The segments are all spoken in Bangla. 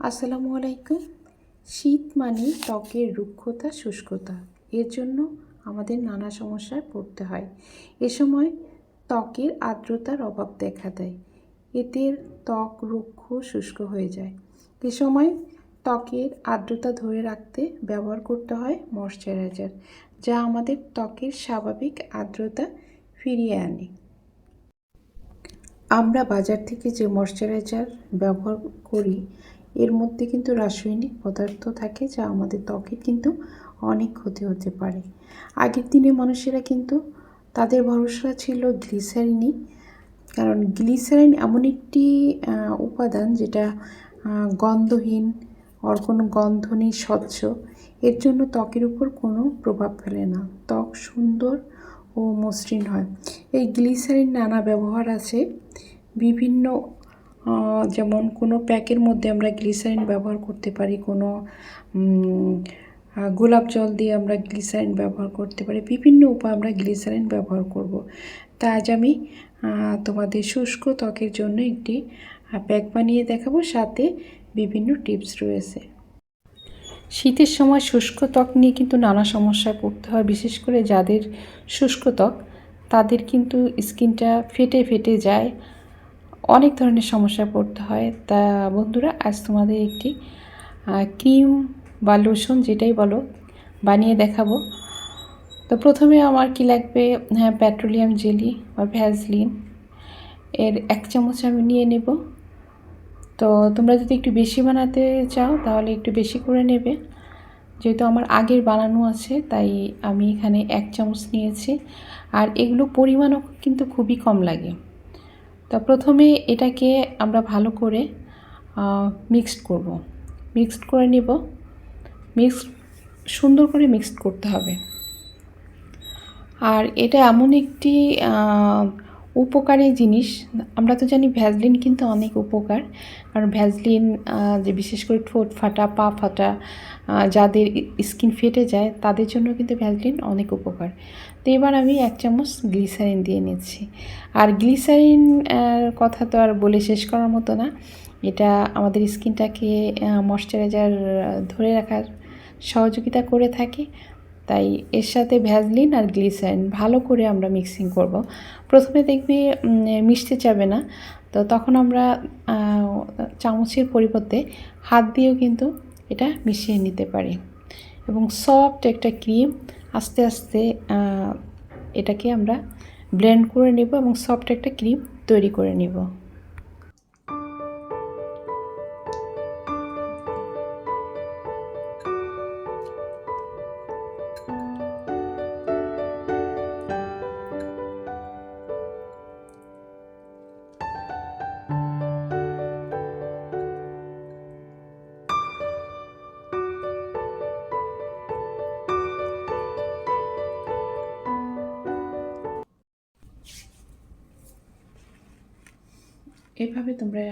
আসসালামু আলাইকুম। শীত মানে ত্বকের রুক্ষতা, শুষ্কতা। এর জন্য আমাদের নানা সমস্যায় পড়তে হয়। এ সময় ত্বকের আর্দ্রতার অভাব দেখা দেয়। এতে ত্বক রুক্ষ, শুষ্ক হয়ে যায়। এ সময় ত্বকের আর্দ্রতা ধরে রাখতে ব্যবহার করতে হয় ময়শ্চারাইজার, যা আমাদের ত্বকের স্বাভাবিক আর্দ্রতা ফিরিয়ে আনে। আমরা বাজার থেকে যে ময়শ্চারাইজার ব্যবহার করি এর মধ্যে কিন্তু রাসায়নিক পদার্থ থাকে যা আমাদের ত্বকের কিন্তু অনেক ক্ষতি হতে পারে। আগের দিনে মানুষেরা কিন্তু তাদের ভরসা ছিল গ্লিসারিনই, কারণ গ্লিসারিন এমন একটি উপাদান যেটা গন্ধহীন ওর কোনো গন্ধ নেই, স্বচ্ছ। এর জন্য ত্বকের উপর কোনো প্রভাব ফেলে না। ত্বক সুন্দর ও মসৃণ হয়। এই গ্লিসারিন নানা ব্যবহার আছে। বিভিন্ন যেমন কোনো প্যাকের মধ্যে আমরা গ্লিসারিন ব্যবহার করতে পারি, কোনো গোলাপ জল দিয়ে আমরা গ্লিসারিন ব্যবহার করতে পারি, বিভিন্ন উপায়ে আমরা গ্লিসারিন ব্যবহার করব। তা আজ আমি তোমাদের শুষ্ক ত্বকের জন্য একটি প্যাক বানিয়ে দেখাবো, সাথে বিভিন্ন টিপস রয়েছে। শীতের সময় শুষ্ক ত্বক নিয়ে কিন্তু নানা সমস্যায় পড়তে হয়, বিশেষ করে যাদের শুষ্ক ত্বক, তাদের কিন্তু স্কিনটা ফেটে ফেটে যায়। অনেক ধরনের সমস্যায় পড়তে হয়। তা বন্ধুরা, আজ তোমাদের একটি ক্রিম বা লোশন যেটাই বলো, বানিয়ে দেখাবো। তো প্রথমে আমার কি লাগবে? হ্যাঁ পেট্রোলিয়াম জেলি বা ভ্যাসলিন। এর এক চামচ আমি নিয়ে নেব। তো তোমরা যদি একটু বেশি বানাতে চাও, তাহলে একটু বেশি করে নেবে। যেহেতু আমার আগের বানানো আছে, তাই আমি এখানে এক চামচ নিয়েছি। আর এগুলো পরিমাণও কিন্তু খুবই কম লাগে। তো প্রথমে এটাকে আমরা ভালো করে মিক্সড করব। মিক্সড করে নিব। মিক্সড সুন্দর করে মিক্সড করতে হবে। আর এটা এমন একটি উপকারী জিনিস। আমরা তো জানি ভ্যাজলিন কিন্তু অনেক উপকার। কারণ ভ্যাজলিন যে বিশেষ করে ঠোঁট ফাটা, পা ফাটা যাদের স্কিন ফেটে যায়, তাদের জন্য কিন্তু ভ্যাজলিন অনেক উপকার। তো এবার আমি এক চামচ গ্লিসারিন দিয়ে নিচ্ছি। আর গ্লিসারিন কথা তো আর বলে শেষ করার মতো না। এটা আমাদের স্কিনটাকে ময়শ্চারাইজার ধরে রাখার সহযোগিতা করে থাকে। তাই এর সাথে ভ্যাজলিন আর গ্লিসারিন ভালো করে আমরা মিক্সিং করব। প্রথমে দেখবি মিশতে চাবে না। তো তখন আমরা চামচের পরিবর্তে হাত দিয়েও কিন্তু এটা মিশিয়ে নিতে পারি। এবং সফট একটা ক্রিম আস্তে আস্তে এটাকে আমরা ব্লেন্ড করে নেব এবং সফট একটা ক্রিম তৈরি করে নেব। এভাবে তোমরা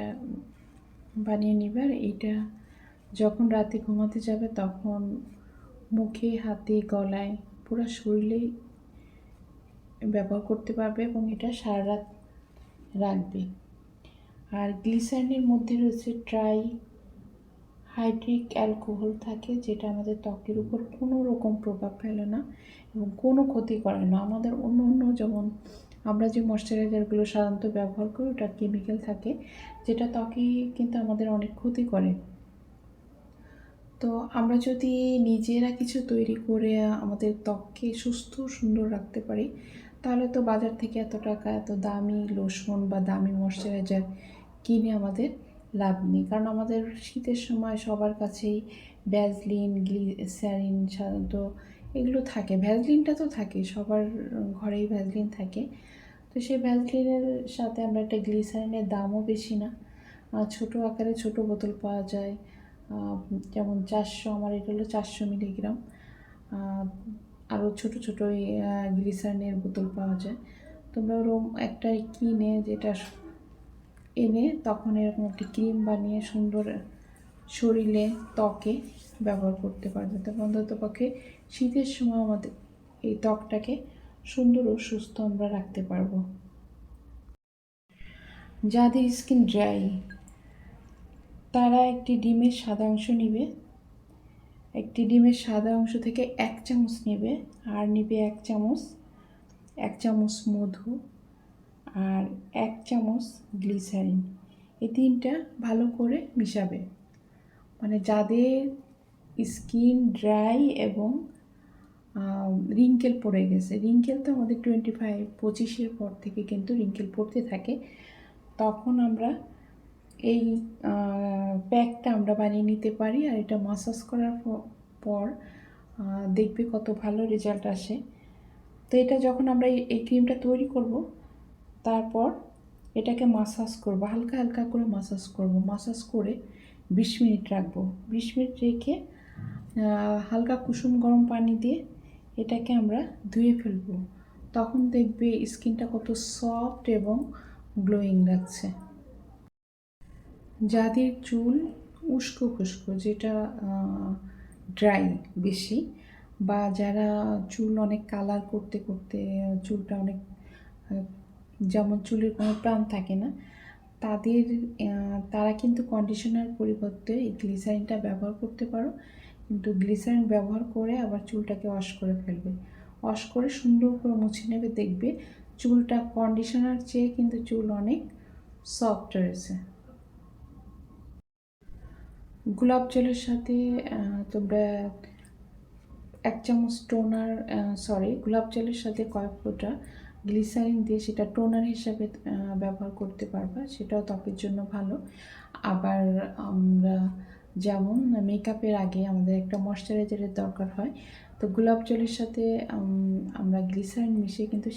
বানিয়ে নিবে আর এইটা যখন রাতে ঘুমাতে যাবে তখন মুখে, হাতে, গলায় পুরো শরীরেই ব্যবহার করতে পারবে এবং এটা সারা রাত রাখবে। আর গ্লিসারিনের মধ্যে রয়েছে ট্রাই হাইড্রিক অ্যালকোহল থাকে, যেটা আমাদের ত্বকের উপর কোনো রকম প্রভাব ফেলে না এবং কোনো ক্ষতি করে না। আমাদের অন্য অন্য যেমন আমরা যে ময়শ্চারাইজারগুলো সাধারণত ব্যবহার করি, ওটা কেমিক্যাল থাকে, যেটা ত্বকে কিন্তু আমাদের অনেক ক্ষতি করে। তো আমরা যদি নিজেরা কিছু তৈরি করে আমাদের ত্বককে সুস্থ, সুন্দর রাখতে পারি, তাহলে তো বাজার থেকে এত টাকা, এত দামি লোশন বা দামি ময়শ্চারাইজার কিনে আমাদের লাভ নেই। কারণ আমাদের শীতের সময় সবার কাছেই ভ্যাসলিন গ্লিসারিন সাধারণত এগুলো থাকে ভ্যাসলিনটা তো থাকে, সবার ঘরেই ভ্যাসলিন থাকে। তো সেই ভ্যাসলিনের সাথে আমরা একটা গ্লিসারিনের দামও বেশি না। ছোটো আকারে ছোট বোতল পাওয়া যায়। যেমন চারশো, আমার এটা হলো চারশো মিলিগ্রাম। আরও ছোট ছোটো গ্লিসারিনের বোতল পাওয়া যায়। তোমরা ওরকম একটা কিনে যেটা এনে তখন এরকম একটি ক্রিম বানিয়ে সুন্দর শরীরে ত্বকে ব্যবহার করতে পারবে তো অন্তত পক্ষে শীতের সময় আমাদের এই ত্বকটাকে সুন্দর ও সুস্থ আমরা রাখতে পারব। যাদের স্কিন ড্রাই, তারা একটি ডিমের সাদা অংশ নিবে, একটি ডিমের সাদা অংশ থেকে এক চামচ নেবে, আর নিবে এক চামচ এক চামচ মধু আর এক চামচ গ্লিসারিন। এই তিনটা ভালো করে মিশাবে। মানে যাদের স্কিন ড্রাই এবং রিঙ্কেল পড়ে গেছে। রিঙ্কেল তো আমাদের টোয়েন্টি ফাইভ পঁচিশের পর থেকে কিন্তু রিঙ্কেল পড়তে থাকে। তখন আমরা এই প্যাকটা আমরা বানিয়ে নিতে পারি আর এটা মাসাজ করার পর দেখবে কত ভালো রেজাল্ট আসে। তো এটা যখন আমরা এই ক্রিমটা তৈরি করব, তারপর এটাকে মাসাজ করব, হালকা হালকা করে মাসাজ করব। মাসাজ করে বিশ মিনিট রাখব। বিশ মিনিট রেখে হালকা কুসুম গরম পানি দিয়ে এটাকে আমরা ধুয়ে ফেলব। তখন দেখবে স্কিনটা কত সফট এবং গ্লোয়িং লাগছে। যাদের চুল উস্কো খুস্কো, যেটা ড্রাই বেশি, বা যারা চুল অনেক কালার করতে করতে, চুলটা অনেক যেমন চুলের কোনো প্রাণ থাকে না তাদের তারা কিন্তু কন্ডিশনার পরিবর্তে এই গ্লিসারিনটা ব্যবহার করতে পারো। কিন্তু গ্লিসারিন ব্যবহার করে আবার চুলটাকে ওয়াশ করে ফেলবে। ওয়াশ করে সুন্দর করে মুছে নেবে, দেখবে চুলটা কন্ডিশনার চেয়ে কিন্তু চুল অনেক সফট রয়েছে গোলাপ জলের সাথে তোমরা এক চামচ টোনার সরি গোলাপ জলের সাথে কয়েক ফোঁটা গ্লিসারিন দিয়ে সেটা টোনার হিসাবে ব্যবহার করতে পারবা, সেটাও ত্বকের জন্য ভালো। আবার আমরা যেমন মেকআপের আগে আমাদের একটা ময়শ্চারাইজারের দরকার হয়, তো গোলাপ জলের সাথে আমরা গ্লিসারিন মিশিয়ে কিন্তু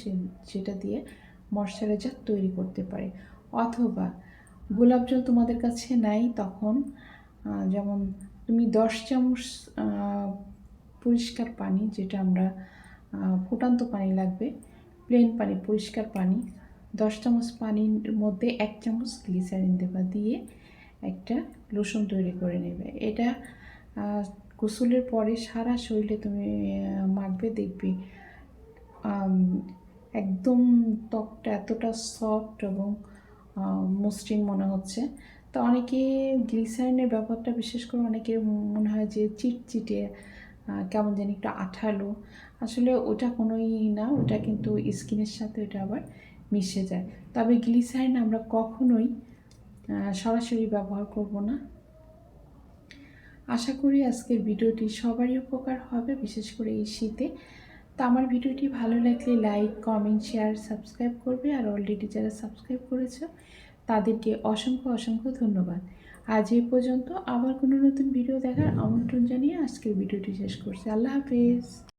সেটা দিয়ে ময়শ্চারাইজার তৈরি করতে পারি। অথবা গোলাপ জল তোমাদের কাছে নাই তখন যেমন তুমি দশ চামচ পরিষ্কার পানি, যেটা আমরা ফুটান্ত পানি লাগবে প্লেন পানি, পরিষ্কার পানি, দশ চামচ পানির মধ্যে এক চামচ গ্লিসারিন দেবা দিয়ে একটা লোশন তৈরি করে নেবে। এটা গোসলের পরে সারা শরীরে তুমি মাখবে, দেখবে একদম ত্বকটা এতটা সফট এবং মসৃণ মনে হচ্ছে। তো অনেকে গ্লিসারিনের ব্যাপারটা বিশেষ করে অনেকের মনে হয় যে চিটচিটে কেমন জানি একটু আঠালো। আসলে ওটা কোনোই না, ওটা কিন্তু স্কিনের সাথে ওটা আবার মিশে যায়। তবে গ্লিসারিন আমরা কখনোই সরাসরি ব্যবহার করব না। আশা করি আজকের ভিডিওটি সবারই উপকার হবে, বিশেষ করে এই শীতে। তো আমার ভিডিওটি ভালো লাগলে লাইক কমেন্ট শেয়ার সাবস্ক্রাইব করবে। আর অলরেডি যারা সাবস্ক্রাইব করেছ, তাদেরকে অসংখ্য অসংখ্য ধন্যবাদ। আজ এই পর্যন্ত আবার কোনো নতুন ভিডিও দেখার আমন্ত্রণ জানিয়ে আজকের ভিডিওটি শেষ করছি। আল্লাহ হাফেজ।